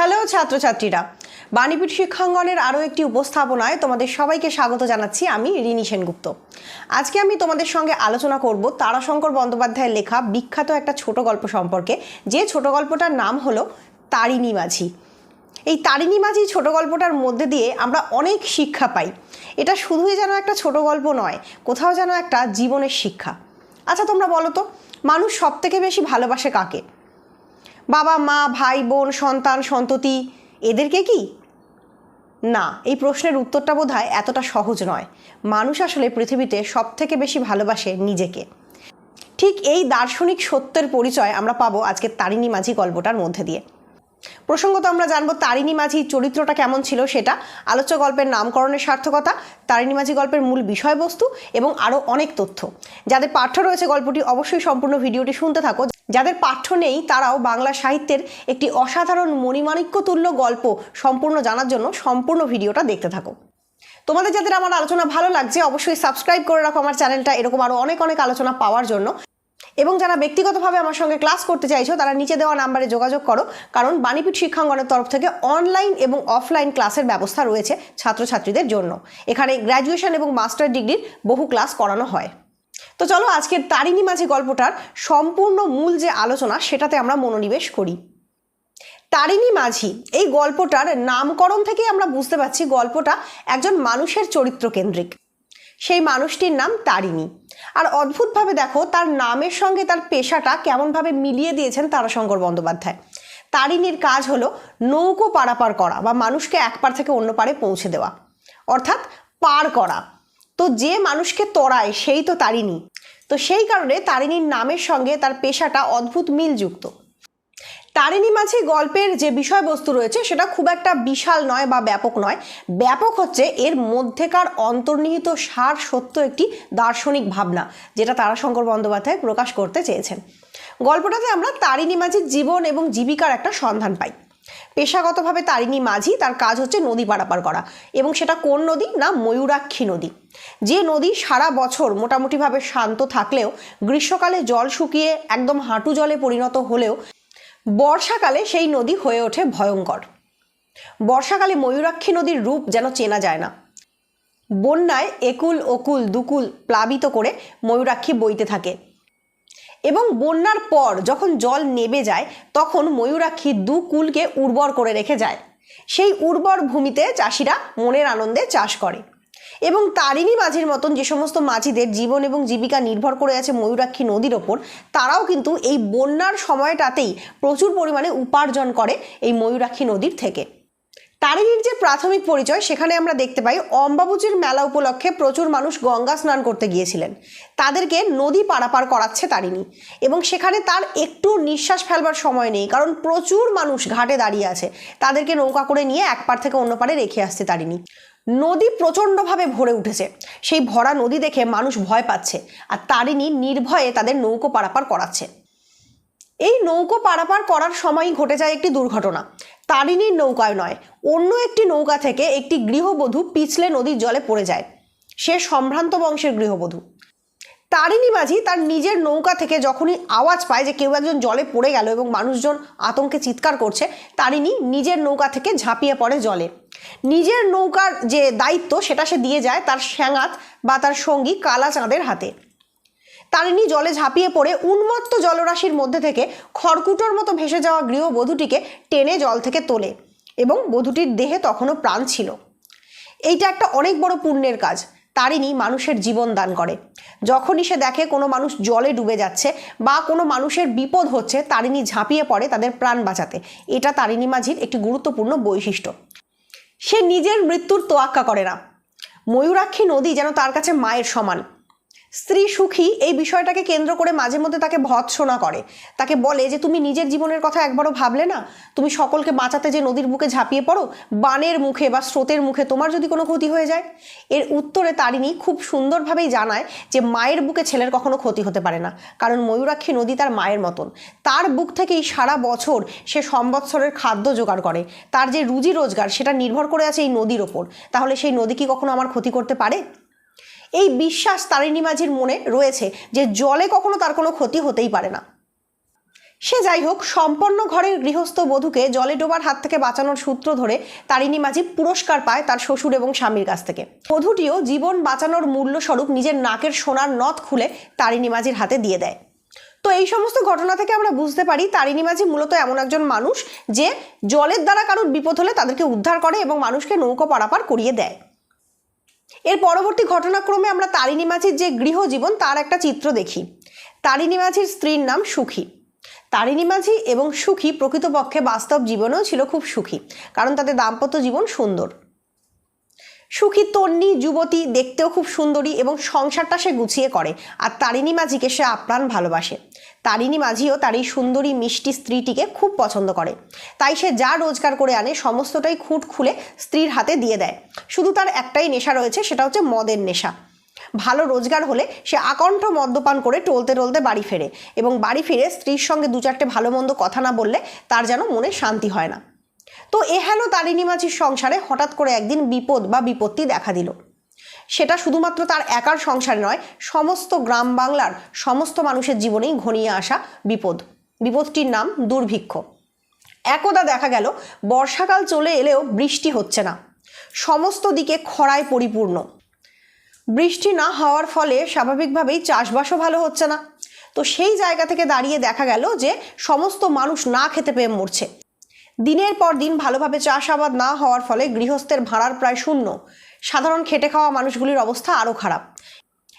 Hello, ছাত্রছাত্রীরা। বাণীপীঠ শিক্ষাঙ্গনের আরও একটি উপস্থাপনায় তোমাদের সবাইকে স্বাগত জানাচ্ছি আমি রিনি সেনগুপ্ত। আজকে আমি তোমাদের সঙ্গে আলোচনা করব তারাশঙ্কর বন্দ্যোপাধ্যায়ের লেখা বিখ্যাত একটা ছোট গল্প সম্পর্কে। যে ছোট গল্পটার নাম হলো তারিণী মাঝি। এই তারিণী মাঝি ছোট গল্পটার মধ্যে দিয়ে আমরা অনেক শিক্ষা পাই। এটা শুধুই যেন একটা ছোট গল্প নয়, কোথাও যেন একটা জীবনের শিক্ষা। আচ্ছা তোমরা বলো তো, মানুষ সব থেকে বেশি ভালোবাসে কাকে? বাবা, মা, ভাই, বোন, সন্তান, সন্ততি, এদেরকে কি? না, এই প্রশ্নের উত্তরটা বোধ এতটা সহজ নয়। মানুষ আসলে পৃথিবীতে সব থেকে বেশি ভালোবাসে নিজেকে। ঠিক এই দার্শনিক সত্যের পরিচয় আমরা পাবো আজকে তারিণী মাঝি গল্পটার মধ্যে দিয়ে। প্রসঙ্গত আমরা জানব তারিণী মাঝি চরিত্রটা কেমন ছিল সেটা, আলোচ্য গল্পের নামকরণের সার্থকতা, তারিণী মাঝি গল্পের মূল বিষয়বস্তু এবং আরও অনেক তথ্য। যাদের পাঠ্য রয়েছে গল্পটি অবশ্যই সম্পূর্ণ ভিডিওটি শুনতে থাকো। যাদের পাঠ্য নেই, তারাও বাংলা সাহিত্যের একটি অসাধারণ মণিমাণিক্য তুল্য গল্প সম্পূর্ণ জানার জন্য সম্পূর্ণ ভিডিওটা দেখতে থাকো। তোমাদের যাদের আমার আলোচনা ভালো লাগছে, অবশ্যই সাবস্ক্রাইব করে রাখো আমার চ্যানেলটা। এরকম আরও অনেক অনেক আলোচনা পাওয়ার জন্য। এবং যারা ব্যক্তিগতভাবে আমার সঙ্গে ক্লাস করতে চাইছো, তারা নিচে দেওয়া নাম্বারে যোগাযোগ করো। কারণ বাণীপীঠ শিক্ষাঙ্গনের তরফ থেকে অনলাইন এবং অফলাইন ক্লাসের ব্যবস্থা রয়েছে ছাত্রছাত্রীদের জন্য। এখানে গ্র্যাজুয়েশন এবং মাস্টার ডিগ্রির বহু ক্লাস করানো হয়। তো চলো আজকের তারিণী মাঝি গল্পটার সম্পূর্ণ মূল যে আলোচনা সেটাতে আমরা মনোনিবেশ করি। তারিণী মাঝি, এই গল্পটার নামকরণ থেকে আমরা বুঝতে পারছি গল্পটা একজন মানুষের চরিত্র কেন্দ্রিক। সেই মানুষটির নাম তারিণী। আর অদ্ভুতভাবে দেখো, তার নামের সঙ্গে তার পেশাটা কেমনভাবে মিলিয়ে দিয়েছেন তারাশঙ্কর বন্দ্যোপাধ্যায়। তারিণীর কাজ হলো নৌকো পারাপার করা বা মানুষকে এক পার থেকে অন্য পারে পৌঁছে দেওয়া। অর্থাৎ পার করা। তো যে মানুষকে তরায় সেই তো তারিণী। তো সেই কারণে তারিণীর নামের সঙ্গে তার পেশাটা অদ্ভুত মিলযুক্ত। তারিণী মাঝি গল্পের যে বিষয়বস্তু রয়েছে, সেটা খুব একটা বিশাল নয় বা ব্যাপক নয়। ব্যাপক হচ্ছে এর মধ্যেকার অন্তর্নিহিত সার সত্য একটি দার্শনিক ভাবনা, যেটা তারাশঙ্কর বন্দ্যোপাধ্যায় প্রকাশ করতে চেয়েছেন। গল্পটাতে আমরা তারিণী মাঝির জীবন এবং জীবিকার একটা সন্ধান পাই। পেশাগতভাবে তারিণী মাঝি, তার কাজ হচ্ছে নদী পারাপার করা এবং সেটা কোন নদী না ময়ূরাক্ষী নদী। যে নদী সারা বছর মোটামুটিভাবে শান্ত থাকলেও গ্রীষ্মকালে জল শুকিয়ে একদম হাঁটু জলে পরিণত হলেও বর্ষাকালে সেই নদী হয়ে ওঠে ভয়ঙ্কর। বর্ষাকালে ময়ূরাক্ষী নদীর রূপ যেন চেনা যায় না। বন্যায় একুল ওকুল দুকুল প্লাবিত করে ময়ূরাক্ষী বইতে থাকে। এবং বন্যার পর যখন জল নেবে যায়, তখন ময়ূরাক্ষী দু কুলকে উর্বর করে রেখে যায়। সেই উর্বর ভূমিতে চাষিরা মনের আনন্দে চাষ করে। এবং তারিণী মাঝির মতন যে সমস্ত মাঝিদের জীবন এবং জীবিকা নির্ভর করে আছে ময়ূরাক্ষী নদীর ওপর, তারাও কিন্তু এই বন্যার সময়টাতেই প্রচুর পরিমাণে উপার্জন করে এই ময়ূরাক্ষী নদীর থেকে। তারিণীর যে প্রাথমিক পরিচয়, সেখানে আমরা দেখতে পাই অম্বাবুজির মেলা উপলক্ষে প্রচুর মানুষ গঙ্গা স্নান করতে গিয়েছিলেন। তাদেরকে নদী পারাপার করাচ্ছে তারিণী এবং সেখানে তার একটু নিঃশ্বাস ফেলবার সময় নেই, কারণ প্রচুর মানুষ ঘাটে দাঁড়িয়ে আছে। তাদেরকে নৌকা করে নিয়ে এক পার থেকে অন্য পারে রেখে আসছে তারিণী। নদী প্রচণ্ডভাবে ভরে উঠেছে। সেই ভরা নদী দেখে মানুষ ভয় পাচ্ছে আর তারিণী নির্ভয়ে তাদের নৌকো পারাপার করাচ্ছে। এই নৌকো পারাপার করার সময়ই ঘটে যায় একটি দুর্ঘটনা। তারিণীর নৌকায় নয়, অন্য একটি নৌকা থেকে একটি গৃহবধূ পিছলে নদীর জলে পড়ে যায়। সে সম্ভ্রান্ত বংশের গৃহবধূ। তারিণী মাঝি তার নিজের নৌকা থেকে যখনই আওয়াজ পায় যে কেউ একজন জলে পড়ে গেল এবং মানুষজন আতঙ্কে চিৎকার করছে, তারিণী নিজের নৌকা থেকে ঝাঁপিয়ে পড়ে জলে। নিজের নৌকার যে দায়িত্ব সেটা সে দিয়ে যায় তার স্যাঙাত বা তার সঙ্গী কালা চাঁদের হাতে। তারিণী জলে ঝাঁপিয়ে পড়ে উন্মত্ত জলরাশির মধ্যে থেকে খড়কুটোর মতো ভেসে যাওয়া গৃহবধূটিকে টেনে জল থেকে তোলে এবং বধূটির দেহে তখনও প্রাণ ছিল। এইটা একটা অনেক বড় পুণ্যের কাজ। তারিণী মানুষের জীবন দান করে। যখনই সে দেখে কোনো মানুষ জলে ডুবে যাচ্ছে বা কোনো মানুষের বিপদ হচ্ছে, তারিণী ঝাঁপিয়ে পড়ে তাদের প্রাণ বাঁচাতে। এটা তারিণী মাঝির একটি গুরুত্বপূর্ণ বৈশিষ্ট্য। সে নিজের মৃত্যুর তোয়াক্কা করে না। ময়ূরাক্ষী নদী যেন তার কাছে মায়ের সমান। স্ত্রী সুখী এই বিষয়টাকে কেন্দ্র করে মাঝে মধ্যে তাকে ভৎসনা করে। তাকে বলে যে, তুমি নিজের জীবনের কথা একবারও ভাবলে না? তুমি সকলকে বাঁচাতে যে নদীর বুকে ঝাঁপিয়ে পড়ো, বানের মুখে বা স্রোতের মুখে তোমার যদি কোনো ক্ষতি হয়ে যায়? এর উত্তরে তারিণী খুব সুন্দরভাবেই জানায় যে, মায়ের বুকে ছেলের কখনো ক্ষতি হতে পারে না। কারণ ময়ূরাক্ষী নদী তার মায়ের মতন। তার বুক থেকেই সারা বছর সে সম্বৎসরের খাদ্য জোগাড় করে। তার যে রুজি রোজগার, সেটা নির্ভর করে আছে এই নদীর ওপর। তাহলে সেই নদী কি কখনো আমার ক্ষতি করতে পারে? এই বিশ্বাস তারিণী মাঝির মনে রয়েছে যে জলে কখনো তার কোনো ক্ষতি হতেই পারে না। সে যাই হোক, সম্পন্ন ঘরের গৃহস্থ বধূকে জলে ডোবার হাত থেকে বাঁচানোর সূত্র ধরে তারিণী মাঝি পুরস্কার পায় তার শ্বশুর এবং স্বামীর কাছ থেকে। বধূটিও জীবন বাঁচানোর মূল্যস্বরূপ নিজের নাকের সোনার নথ খুলে তারিণী মাঝির হাতে দিয়ে দেয়। তো এই সমস্ত ঘটনা থেকে আমরা বুঝতে পারি তারিণী মাঝি মূলত এমন একজন মানুষ যে জলের দ্বারা কারোর বিপদ হলে তাদেরকে উদ্ধার করে এবং মানুষকে নৌকো পারাপার করিয়ে দেয়। এর পরবর্তী ঘটনাক্রমে আমরা তারিণী মাঝির যে গৃহজীবন, তার একটা চিত্র দেখি। তারিণী মাঝির স্ত্রীর নাম সুখী। তারিণী মাঝি এবং সুখী প্রকৃতপক্ষে বাস্তব জীবনেও ছিল খুব সুখী, কারণ তাদের দাম্পত্য জীবন সুন্দর। সুখী তন্নি, যুবতী দেখতেও খুব সুন্দরী এবং সংসারটা সে গুছিয়ে করে, আর তারিণী মাঝিকে সে আপ্রাণ ভালোবাসে। তারিণী মাঝিও তার এই সুন্দরী মিষ্টি স্ত্রীটিকে খুব পছন্দ করে। তাই সে যা রোজগার করে আনে, সমস্তটাই খুঁট খুলে স্ত্রীর হাতে দিয়ে দেয়। শুধু তার একটাই নেশা রয়েছে, সেটা হচ্ছে মদের নেশা। ভালো রোজগার হলে সে আকণ্ঠ মদ্যপান করে টলতে টলতে বাড়ি ফেরে এবং বাড়ি ফিরে স্ত্রীর সঙ্গে দু চারটে ভালো মন্দ কথা না বললে তার যেন মনে শান্তি হয় না। তো এ হেন তারিণী মাঝির সংসারে হঠাৎ করে একদিন বিপদ বা বিপত্তি দেখা দিল। সেটা শুধুমাত্র তার একার সংসারে নয়, সমস্ত গ্রাম বাংলার সমস্ত মানুষের জীবনেই ঘনিয়ে আসা বিপদ। বিপদটির নাম দুর্ভিক্ষ। একদা দেখা গেল, বর্ষাকাল চলে এলেও বৃষ্টি হচ্ছে না। সমস্ত দিকে খরায় পরিপূর্ণ। বৃষ্টি না হওয়ার ফলে স্বাভাবিকভাবেই চাষবাসও ভালো হচ্ছে না। তো সেই জায়গা থেকে দাঁড়িয়ে দেখা গেল যে, সমস্ত মানুষ না খেতে পেয়ে মরছে। দিনের পর দিন ভালোভাবে চাষাবাদ না হওয়ার ফলে গৃহস্থের ভাড়ার প্রায় শূন্য। সাধারণ খেটে খাওয়া মানুষগুলির অবস্থা আরও খারাপ।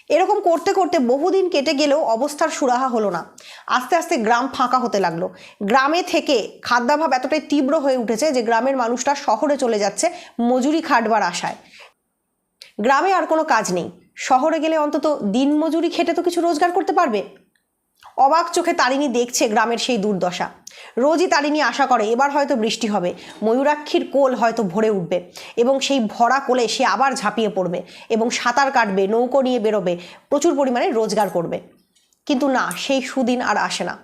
এরকম করতে করতে বহুদিন কেটে গেলেও অবস্থার সুরাহা হলো না। আস্তে আস্তে গ্রাম ফাঁকা হতে লাগল। গ্রামে থেকে খাদ্যাভাব এতটাই তীব্র হয়ে উঠেছে যে গ্রামের মানুষটা শহরে চলে যাচ্ছে মজুরি খাটবার আশায়। গ্রামে আর কোনো কাজ নেই। শহরে গেলে অন্তত দিন মজুরি খেটে তো কিছু রোজগার করতে পারবে। অবাক চোখে তারিণী দেখছে গ্রামের সেই দুর্দশা। রোজই তারিণী আশা করে, এবার হয়তো বৃষ্টি হবে। ময়ূরাক্ষীর কোল হয়তো ভরে উঠবে এবং সেই ভরা কোলে সে আবার ঝাঁপিয়ে পড়বে এবং সাঁতার কাটবে, নৌকো নিয়ে বেরোবে, প্রচুর পরিমাণে রোজগার করবে। কিন্তু না, সেই সুদিন আর আসে না।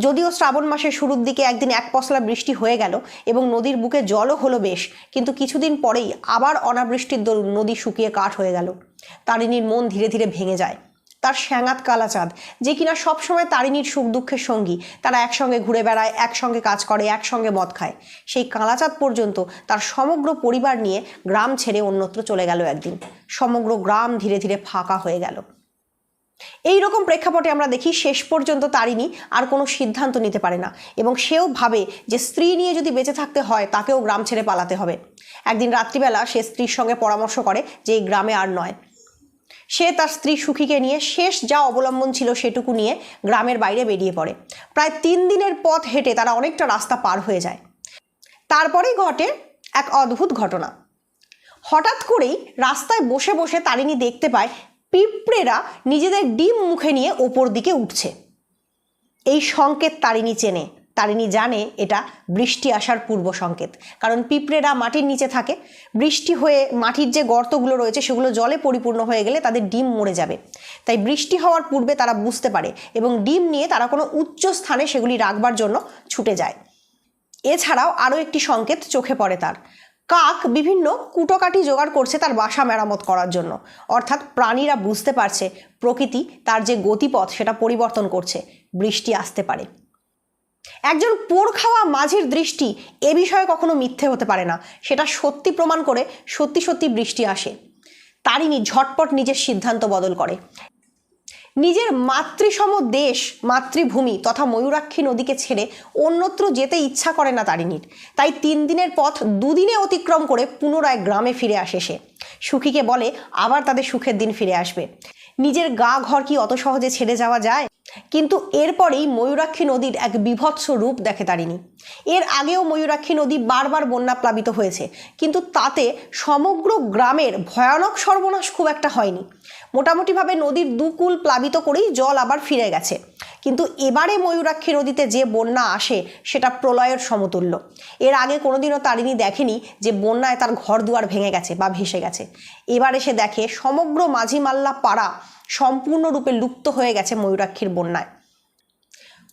যদিও শ্রাবণ মাসের শুরুর দিকে একদিন এক পশলা বৃষ্টি হয়ে গেল এবং নদীর বুকে জলও হলো বেশ, কিন্তু কিছুদিন পরেই আবার অনাবৃষ্টির দরুন নদী শুকিয়ে কাঠ হয়ে গেল। তারিণীর মন ধীরে ধীরে ভেঙে যায়। তার শ্যাঙাত কালাচাঁদ, যে কিনা সবসময় তারিণীর সুখ দুঃখের সঙ্গী। তারা একসঙ্গে ঘুরে বেড়ায়, একসঙ্গে কাজ করে, একসঙ্গে মদ খায়। সেই কালাচাঁদ পর্যন্ত তার সমগ্র পরিবার নিয়ে গ্রাম ছেড়ে অন্যত্র চলে গেল একদিন। সমগ্র গ্রাম ধীরে ধীরে ফাঁকা হয়ে গেল। এই রকম প্রেক্ষাপটে আমরা দেখি শেষ পর্যন্ত তারিণী আর কোনো সিদ্ধান্ত নিতে পারে না এবং সেও ভাবে যে স্ত্রী নিয়ে যদি বেঁচে থাকতে হয়, তাকেও গ্রাম ছেড়ে পালাতে হবে। একদিন রাত্রিবেলা সে স্ত্রীর সঙ্গে পরামর্শ করে যে এই গ্রামে আর নয়। সে তার স্ত্রী সুখীকে নিয়ে শেষ যা অবলম্বন ছিল সেটুকু নিয়ে গ্রামের বাইরে বেরিয়ে পড়ে। প্রায় তিন দিনের পথ হেঁটে তারা অনেকটা রাস্তা পার হয়ে যায়। তারপরেই ঘটে এক অদ্ভুত ঘটনা। হঠাৎ করেই রাস্তায় বসে বসে তারিণী দেখতে পায় পিঁপড়েরা নিজেদের ডিম মুখে নিয়ে ওপর দিকে উঠছে। এই সংকেত তারিণী চেনে। তারিণী জানে এটা বৃষ্টি আসার পূর্ব সংকেত। কারণ পিঁপড়েরা মাটির নিচে থাকে। বৃষ্টি হয়ে মাটির যে গর্তগুলো রয়েছে, সেগুলো জলে পরিপূর্ণ হয়ে গেলে তাদের ডিম মরে যাবে। তাই বৃষ্টি হওয়ার পূর্বে তারা বুঝতে পারে এবং ডিম নিয়ে তারা কোনো উচ্চ স্থানে সেগুলি রাখবার জন্য ছুটে যায়। এছাড়াও আরও একটি সংকেত চোখে পড়ে তার। কাক বিভিন্ন কুটোকাটি জোগাড় করছে তার বাসা মেরামত করার জন্য। অর্থাৎ প্রাণীরা বুঝতে পারছে প্রকৃতি তার যে গতিপথ সেটা পরিবর্তন করছে। বৃষ্টি আসতে পারে। একজন পোর খাওয়া মাঝির দৃষ্টি এ বিষয়ে কখনো মিথ্যে হতে পারে না। সেটা সত্যি প্রমাণ করে সত্যি সত্যি বৃষ্টি আসে। তারিণী ঝটপট নিজের সিদ্ধান্ত বদল করে। নিজের মাতৃসম দেশ, মাতৃভূমি তথা ময়ূরাক্ষী নদীকে ছেড়ে অন্যত্র যেতে ইচ্ছা করে না তারিণীর তাই তিন দিনের পথ দুদিনে অতিক্রম করে পুনরায় গ্রামে ফিরে আসে সে। সুখীকে বলে, আবার তাদের সুখের দিন ফিরে আসবে। নিজের গা ঘর কি অত সহজে ছেড়ে যাওয়া যায়? কিন্তু এরপরেই ময়ূরাক্ষী নদীর এক বিভৎস রূপ দেখে তারিণী। এর আগেও ময়ূরাক্ষী নদী বারবার বন্যা প্লাবিত হয়েছে, কিন্তু তাতে সমগ্র গ্রামের ভয়ানক সর্বনাশ খুব একটা হয়নি। মোটামুটিভাবে নদীর দুকুল প্লাবিত করেই জল আবার ফিরে গেছে। কিন্তু এবারে ময়ূরাক্ষী নদীতে যে বন্যা আসে, সেটা প্রলয়ের সমতুল্য। এর আগে কোনোদিনও তারিণী দেখেনি যে বন্যায় তার ঘর দুয়ার ভেঙে গেছে বা ভেসে গেছে। এবারে সে দেখে সমগ্র মাঝিমাল্লা পাড়া সম্পূর্ণরূপে লুপ্ত হয়ে গেছে ময়ূরাক্ষীর বন্যায়।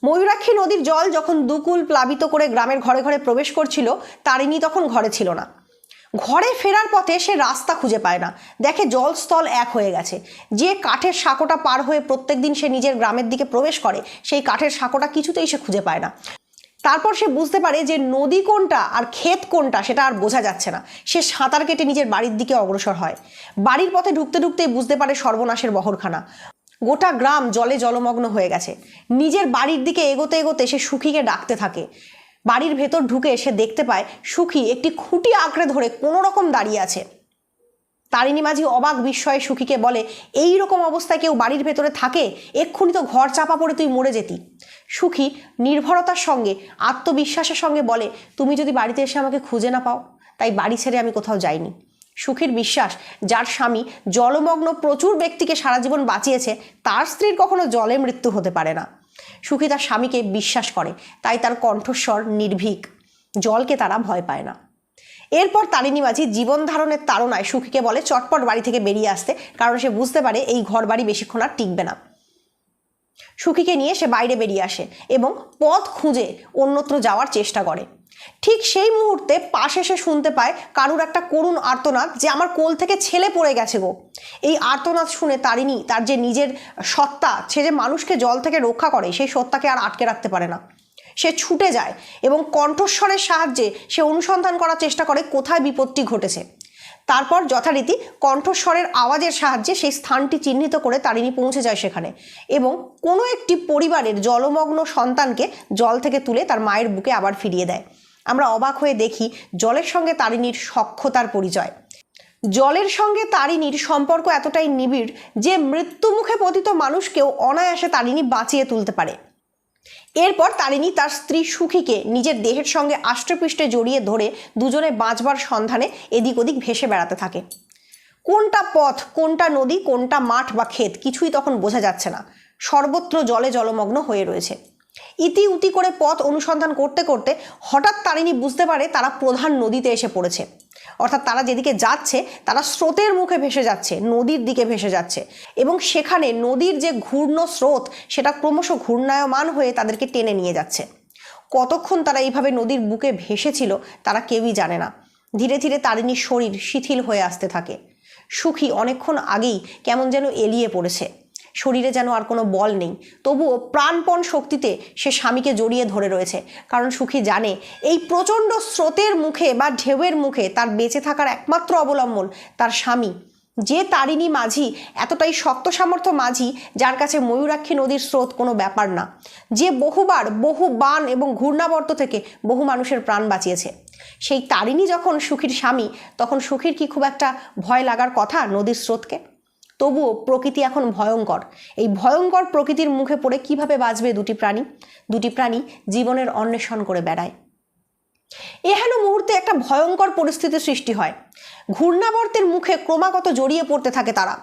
ময়ূরাক্ষী নদীর জল যখন দুকুল প্লাবিত করে গ্রামের ঘরে ঘরে প্রবেশ করছিল, তারিণী তখন ঘরে ছিল না। ঘরে ফেরার পথে সে রাস্তা খুঁজে পায় না। দেখে জলস্থল এক হয়ে গেছে। যে কাঠের সাঁকোটা পার হয়ে প্রত্যেকদিন সে নিজের গ্রামের দিকে প্রবেশ করে, সেই কাঠের সাঁকোটা কিছুতেই সে খুঁজে পায় না। তারপর সে বুঝতে পারে যে নদী কোনটা আর ক্ষেত কোনটা সেটা আর বোঝা যাচ্ছে না। সে সাঁতার কেটে নিজের বাড়ির দিকে অগ্রসর হয়। বাড়ির পথে ঢুকতে ঢুকতেই বুঝতে পারে সর্বনাশের বহরখানা। গোটা গ্রাম জলে জলমগ্ন হয়ে গেছে। নিজের বাড়ির দিকে এগোতে এগোতে সে সুখীকে ডাকতে থাকে। বাড়ির ভেতর ঢুকে সে দেখতে পায় সুখী একটি খুঁটি আঁকড়ে ধরে কোনো রকম দাঁড়িয়ে আছে। তারিণী মাঝি অবাক বিস্ময়ে সুখীকে বলে এই রকম অবস্থায় কেউ বাড়ির ভেতরে থাকে? এক্ষুনি তো ঘর চাপা পড়ে তুই মরে যেতি। সুখী নির্ভরতার সঙ্গে, আত্মবিশ্বাসের সঙ্গে বলে, তুমি যদি বাড়িতে এসে আমাকে খুঁজে না পাও, তাই বাড়ি ছেড়ে আমি কোথাও যাইনি। সুখীর বিশ্বাস, যার স্বামী জলমগ্ন প্রচুর ব্যক্তিকে সারা জীবন বাঁচিয়েছে, তার স্ত্রীর কখনো জলে মৃত্যু হতে পারে না। সুখী তার স্বামীকে বিশ্বাস করে, তাই তার কণ্ঠস্বর নির্ভীক। জলকে তারা ভয় পায় না। এরপর তারিণী মাঝি জীবন ধারণের তাড়নায় সুখীকে বলে, চটপট বাড়ি থেকে বেরিয়ে আসতে। কারণ সে বুঝতে পারে এই ঘর বাড়ি বেশিক্ষণ আর টিকবে না। সুখীকে নিয়ে সে বাইরে বেরিয়ে আসে এবং পথ খুঁজে অন্যত্র যাওয়ার চেষ্টা করে। ঠিক সেই মুহূর্তে পাশে সে শুনতে পায় কারুর একটা করুণ আর্তনাদ যে, আমার কোল থেকে ছেলে পড়ে গেছে গো। এই আর্তনাদ শুনে তারিণী তার যে নিজের সত্তা, সে যে মানুষকে জল থেকে রক্ষা করে, সেই সত্তাকে আর আটকে রাখতে পারে না। সে ছুটে যায় এবং কণ্ঠস্বরের সাহায্যে সে অনুসন্ধান করার চেষ্টা করে কোথায় বিপত্তি ঘটেছে। তারপর যথারীতি কণ্ঠস্বরের আওয়াজের সাহায্যে সেই স্থানটি চিহ্নিত করে তারিণী পৌঁছে যায় সেখানে এবং কোনো একটি পরিবারের জলমগ্ন সন্তানকে জল থেকে তুলে তার মায়ের বুকে আবার ফিরিয়ে দেয়। আমরা অবাক হয়ে দেখি জলের সঙ্গে তারিণীর সক্ষতার পরিচয়। জলের সঙ্গে তারিণীর সম্পর্ক এতটাই নিবিড় যে মৃত্যুমুখে পতিত মানুষকেও অনায়াসে তারিণী বাঁচিয়ে তুলতে পারে। এরপর তারিণী তার স্ত্রী সুখীকে নিজের দেহের সঙ্গে আষ্টপৃষ্টে জড়িয়ে ধরে দুজনে বাঁচবার সন্ধানে এদিক ওদিক ভেসে বেড়াতে থাকে। কোনটা পথ, কোনটা নদী, কোনটা মাঠ বা ক্ষেত কিছুই তখন বোঝা যাচ্ছে না। সর্বত্র জলে জলমগ্ন হয়ে রয়েছে। ইতি উতি করে পথ অনুসন্ধান করতে করতে হঠাৎ তারিণী বুঝতে পারে তারা প্রধান নদীতে এসে পড়েছে। অর্থাৎ তারা যেদিকে যাচ্ছে, তারা স্রোতের মুখে ভেসে যাচ্ছে, নদীর দিকে ভেসে যাচ্ছে। এবং সেখানে নদীর যে ঘূর্ণ স্রোত, সেটা ক্রমশ ঘূর্ণায়মান হয়ে তাদেরকে টেনে নিয়ে যাচ্ছে। কতক্ষণ তারা এইভাবে নদীর বুকে ভেসেছিল, তারা কেউই জানে না। ধীরে ধীরে তারিণীর শরীর শিথিল হয়ে আসতে থাকে। সুখী অনেকক্ষণ আগেই কেমন যেন এলিয়ে পড়েছে। শরীরে যেন আর কোনো বল নেই। তবুও প্রাণপণ শক্তিতে সে স্বামীকে জড়িয়ে ধরে রয়েছে। কারণ সুখী জানে, এই প্রচণ্ড স্রোতের মুখে বা ঢেউয়ের মুখে তার বেঁচে থাকার একমাত্র অবলম্বন তার স্বামী। যে তারিণী মাঝি, এতটাই শক্ত সামর্থ্য মাঝি, যার কাছে ময়ূরাক্ষী নদীর স্রোত কোনো ব্যাপার না। যে বহুবার, বহু বান এবং ঘূর্ণাবর্ত থেকে বহু মানুষের প্রাণ বাঁচিয়েছে। সেই তারিণী যখন সুখীর স্বামী, তখন সুখীর কি খুব একটা ভয় লাগার কথা নদীর স্রোতকে? তবুও প্রকৃতি এখন ভয়ঙ্কর। এই ভয়ঙ্কর প্রকৃতির মুখে পড়ে কীভাবে বাঁচবে দুটি প্রাণী? দুটি প্রাণী জীবনের অন্বেষণ করে বেড়ায়। এহেন মুহূর্তে একটা ভয়ঙ্কর পরিস্থিতির সৃষ্টি হয়। ঘূর্ণাবর্তের মুখে ক্রমাগত জড়িয়ে পড়তে থাকে তারা।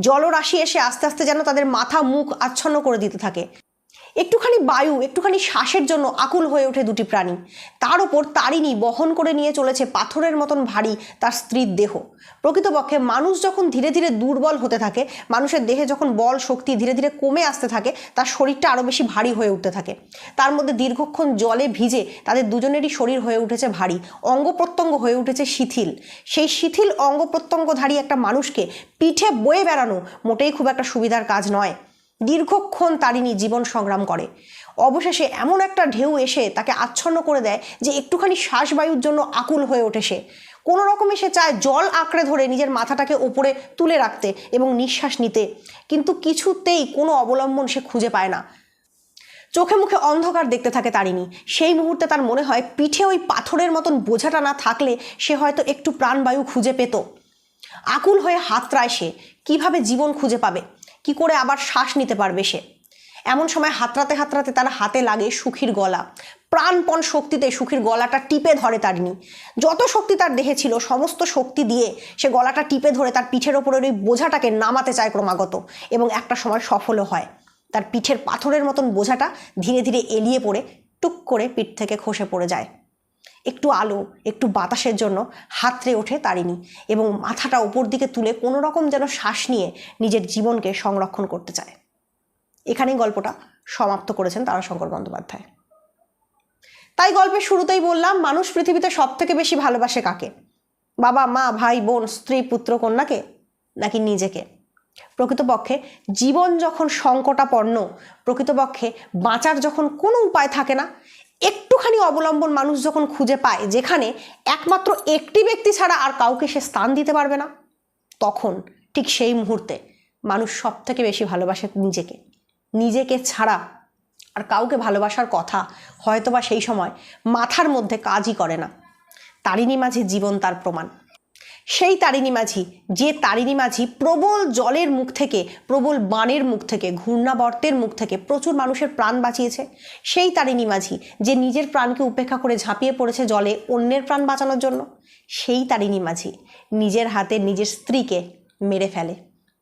জলরাশি এসে আস্তে আস্তে যেন তাদের মাথা, মুখ আচ্ছন্ন করে দিতে থাকে। একটুখানি বায়ু, একটুখানি শ্বাসের জন্য আকুল হয়ে ওঠে দুটি প্রাণী। তার ওপর তারিণী বহন করে নিয়ে চলেছে পাথরের মতন ভারী তার স্ত্রীর দেহ। প্রকৃতপক্ষে মানুষ যখন ধীরে ধীরে দুর্বল হতে থাকে, মানুষের দেহে যখন বল শক্তি ধীরে ধীরে কমে আসতে থাকে, তার শরীরটা আরও বেশি ভারী হয়ে উঠতে থাকে। তার মধ্যে দীর্ঘক্ষণ জলে ভিজে তাদের দুজনেরই শরীর হয়ে উঠেছে ভারী, অঙ্গ প্রত্যঙ্গ হয়ে উঠেছে শিথিল। সেই শিথিল অঙ্গ প্রত্যঙ্গধারী একটা মানুষকে পিঠে বয়ে বেড়ানো মোটেই খুব একটা সুবিধার কাজ নয়। দীর্ঘক্ষণ তারিণী জীবন সংগ্রাম করে। অবশেষে এমন একটা ঢেউ এসে তাকে আচ্ছন্ন করে দেয় যে একটুখানি শ্বাসবায়ুর জন্য আকুল হয়ে ওঠে সে। কোনো রকমে সে চায় জল আঁকড়ে ধরে নিজের মাথাটাকে ওপরে তুলে রাখতে এবং নিঃশ্বাস নিতে। কিন্তু কিছুতেই কোনো অবলম্বন সে খুঁজে পায় না। চোখে মুখে অন্ধকার দেখতে থাকে তারিণী। সেই মুহূর্তে তার মনে হয় পিঠে ওই পাথরের মতন বোঝাটা না থাকলে সে হয়তো একটু প্রাণবায়ু খুঁজে পেত। আকুল হয়ে হাতড়ায় সে। কীভাবে জীবন খুঁজে পাবে? কি করে আবার শ্বাস নিতে পারবে সে? এমন সময় হাতড়াতে হাতড়াতে তার হাতে লাগে সুখীর গলা। প্রাণপণ শক্তিতে সুখীর গলাটা টিপে ধরে তারিণী যত শক্তি তার দেহে ছিল, সমস্ত শক্তি দিয়ে সে গলাটা টিপে ধরে তার পিঠের ওপরের ওই বোঝাটাকে নামাতে চায় ক্রমাগত এবং একটা সময় সফলও হয়। তার পিঠের পাথরের মতন বোঝাটা ধীরে ধীরে এলিয়ে পড়ে, টুক করে পিঠ থেকে খসে পড়ে যায়। একটু আলো, একটু বাতাসের জন্য হাতড়ে ওঠে তারিণী এবং মাথাটা ওপর দিকে তুলে কোনো রকম যেন শ্বাস নিয়ে নিজের জীবনকে সংরক্ষণ করতে চায়। এখানেই গল্পটা সমাপ্ত করেছেন তারাশঙ্কর বন্দ্যোপাধ্যায়। তাই গল্পের শুরুতেই বললাম, মানুষ পৃথিবীতে সব থেকে বেশি ভালোবাসে কাকে? বাবা, মা, ভাই, বোন, স্ত্রী, পুত্র, কন্যাকে নাকি নিজেকে? প্রকৃতপক্ষে জীবন যখন সংকটাপন্ন, প্রকৃতপক্ষে বাঁচার যখন কোনো উপায় থাকে না একটুখানি অবলম্বন মানুষ যখন খুঁজে পায়, যেখানে একমাত্র একটি ব্যক্তি ছাড়া আর কাউকে সে স্থান দিতে পারবে না, তখন ঠিক সেই মুহূর্তে মানুষ সব থেকে বেশি ভালোবাসে নিজেকে। নিজেকে ছাড়া আর কাউকে ভালোবাসার কথা হয়তোবা সেই সময় মাথার মধ্যে কাজই করে না। তারিণী মাঝে জীবন তার প্রমাণ। সেই তারিণী মাঝি, যে তারিণী মাঝি প্রবল জলের মুখ থেকে, প্রবল বানের মুখ থেকে, ঘূর্ণাবর্তের মুখ থেকে প্রচুর মানুষের প্রাণ বাঁচিয়েছে। সেই তারিণী মাঝি, যে নিজের প্রাণকে উপেক্ষা করে ঝাঁপিয়ে পড়েছে জলে অন্যের প্রাণ বাঁচানোর জন্য, সেই তারিণী মাঝি নিজের হাতে নিজের স্ত্রীকে মেরে ফেলে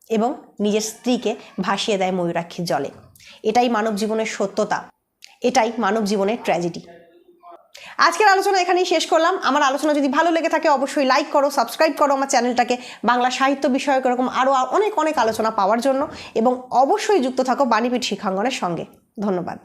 এবং নিজের স্ত্রীকে ভাসিয়ে দেয় ময়ূরাক্ষীর জলে। এটাই মানব জীবনের সত্যতা। এটাই মানব জীবনের ট্র্যাজেডি আজকের আলোচনা এখানেই শেষ করলাম। আমার আলোচনা যদি ভালো লেগে থাকে, অবশ্যই লাইক করো সাবস্ক্রাইব করো আমার চ্যানেলটাকে। বাংলা সাহিত্য বিষয়ক এরকম আরও অনেক অনেক আলোচনা পাওয়ার জন্য। এবং অবশ্যই যুক্ত থাকো বাণীপীঠ শিক্ষাঙ্গনের সঙ্গে। ধন্যবাদ।